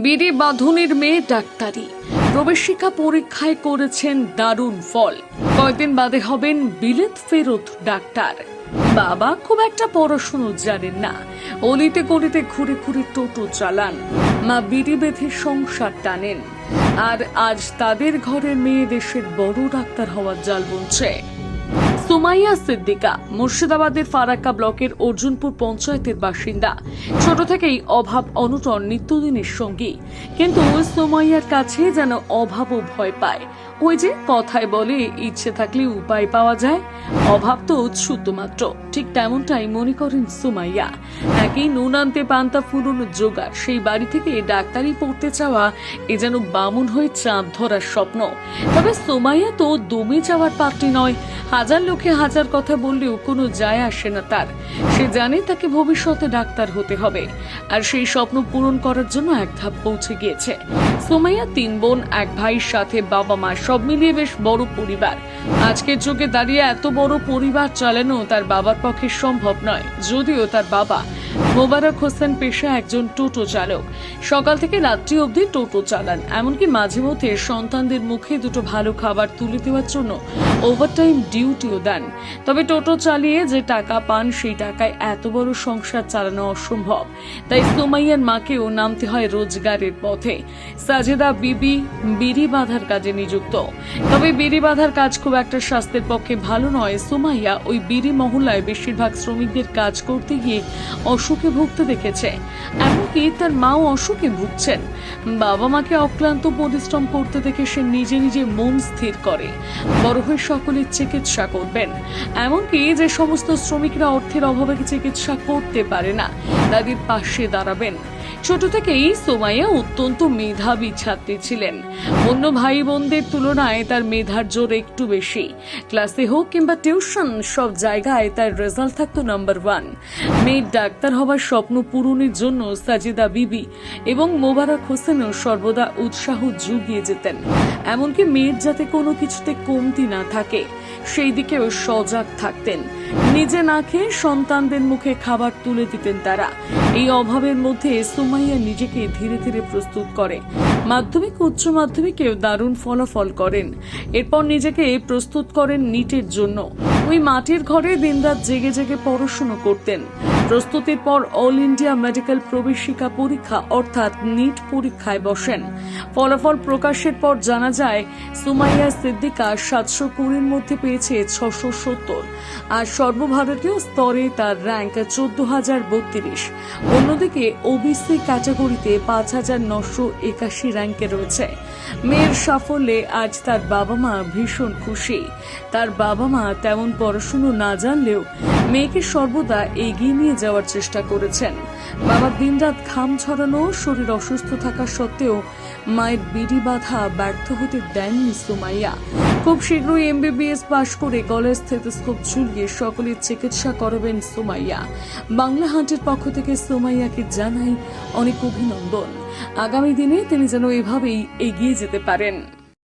বিড়ি বাঁধুনির মেয়ে ডাক্তারি। প্রবেশিকা পরীক্ষায় করেছেন দারুণ ফল। কয়েকদিন বাদে হবেন বিলেত ফেরত ডাক্তার। বাবা খুব একটা পড়াশুনো জানেন না। অলিতে গলিতে ঘুরে ঘুরে টোটো চালান। মা বিড়ি বেঁধে সংসার টানেন। আর আজ তাদের ঘরের মেয়ে দেশের বড় ডাক্তার হওয়ার জাল বুনছে। সুমাইয়া সিদ্দিকা মুর্শিদাবাদের ফারাক্কা ব্লকের অর্জুনপুর পঞ্চায়েতের বাসিন্দা। ছোট থেকেই অভাব অনটন নিত্যদিনের সঙ্গী। কিন্তু সুমাইয়ার কাছে যেন অভাবও ভয় পায়। ওই যে কথায় বলে, ইচ্ছে থাকলে উপায় পাওয়া যায়। অভাব তো শুদ্ধমাত্র ঠিক তেমনটাই মনে করেন সুমাইয়া। একই নুন আনতে পান্তা ফুরনো জোগাড়। সেই বাড়ি থেকে ডাক্তারি পড়তে চাওয়া এ যেন বামুন হয়ে চাঁদ ধরার স্বপ্ন। তবে সুমাইয়া তো দমে যাওয়ার পাত্রী নয়। হাজার লোকে হাজার কথা বললেও কোনো যায় আসে না তার। সে জানে তাকে ভবিষ্যতে ডাক্তার হতে হবে। আর সেই স্বপ্ন পূরণ করার জন্য এক ধাপ পৌঁছে গিয়েছে। সুমাইয়া তিন বোন, এক ভাইয়ের সাথে বাবা মা, সব মিলিয়ে বেশ বড় পরিবার। আজকের যুগে দাঁড়িয়ে এত বড় পরিবার চালানো তার বাবার পক্ষে সম্ভব নয়, যদিও তার বাবা। মোবারক হোসেন পেশা একজন টোটো চালক। সকাল থেকে রাত্রি অবধি টোটো চালান, এমনকি মাঝে মধ্যে সন্তানদের মুখে দুটো ভালো খাবার তুলে দেওয়ার জন্য ওভারটাইম ডিউটিও দেন। তবে টোটো চালিয়ে যে টাকা পান, সেই টাকায় এত বড় সংসার চালানো অসম্ভব। তাই সুমাইয়ার মাকেও নামতে হয় রোজগারের পথে। সাজেদা বিবি বিড়ি বাঁধার কাজে নিযুক্ত। তবে বিড়ি বাঁধার কাজ খুব একটা স্বাস্থ্যের পক্ষে ভালো নয়। সুমাইয়া ওই বিড়ি মহল্লায় বেশিরভাগ শ্রমিকদের কাজ করতে গিয়ে অসুখে ভুগতে দেখেছে। এমনকি তার মাও অসুখে ভুগছেন। বাবা মাকে অক্লান্ত পরিশ্রম করতে দেখে সে নিজে নিজে মন স্থির করে। বড় হয়ে সকলের চিকিৎসা করবেন এমনকি যে সমস্ত শ্রমিকরা অর্থের অভাবে চিকিৎসা করতে পারে না, তাদের পাশে দাঁড়াবেন। ছোট থেকেই সোমাইয়া অত্যন্ত মেধাবী ছাত্রী ছিলেন। অন্য ভাই বোনদের তুলনায় তার মেধার জোর একটু বেশি। ক্লাসে হোক কিংবা টিউশন, সব জায়গায় তার রেজাল্ট থাকতো নাম্বার ওয়ান। মেয়ের ডাক্তার হওয়ার স্বপ্ন পূরণের জন্য সাজিদা বিবি এবং মোবারক হোসেনও সর্বদা উৎসাহ জুগিয়ে যেতেন। এমনকি মেয়ের যাতে কোনো কিছুতে কমতি না থাকে, সেই দিকেও সজাগ থাকতেন। নিজে না খেয়ে সন্তানদের মুখে খাবার তুলে দিতেন তারা। এই অভাবের মধ্যে সুমাইয়া নিজেকে ধীরে ধীরে প্রস্তুত করে। মাধ্যমিক, উচ্চ মাধ্যমিকেও দারুণ ফলাফল করেন। এরপর নিজেকে প্রস্তুত করেন নিটের জন্য। ওই মাটির ঘরে দিনরাত জেগে জেগে পড়াশুনো করতেন। প্রস্তুতির পর অল ইন্ডিয়া মেডিকেল প্রবেশিকা পরীক্ষা অর্থাৎ নিট পরীক্ষায় বসেন। ফলাফল প্রকাশের পর জানা যায়, সুমাইয়া সিদ্দিকা সাতশো কুড়ির মধ্যে পেয়েছে ছশো সত্তর আর সর্বভারতীয় স্তরে তার র্যাঙ্ক চোদ্দ হাজার বত্রিশ। অন্যদিকে ওবিসি ক্যাটাগরিতে পাঁচ হাজার নশো একাশি র্যাঙ্কে রয়েছে। মেয়ের সাফল্যে আজ তার বাবা মা ভীষণ খুশি। তার বাবা মা তেমন পড়াশুনো না জানলেও মেয়েকে সর্বদা এগিয়ে নিয়ে যাওয়ার চেষ্টা করেছেন। বাবা দিনরাত ঘাম ছড়ানো, শরীর অসুস্থ থাকা সত্ত্বেও মায়ের বিড়ি বাধা ব্যর্থ হতে দেননি সুমাইয়া। খুব শীঘ্রই এমবিবিএস পাশ করে গলায় স্থেতস্কোপ ঝুলিয়ে সকলের চিকিৎসা করাবেন সুমাইয়া। বাংলা হান্টের পক্ষ থেকে সুমাইয়াকে জানাই অনেক অভিনন্দন। আগামী দিনে তিনি যেন এভাবেই এগিয়ে যেতে পারেন।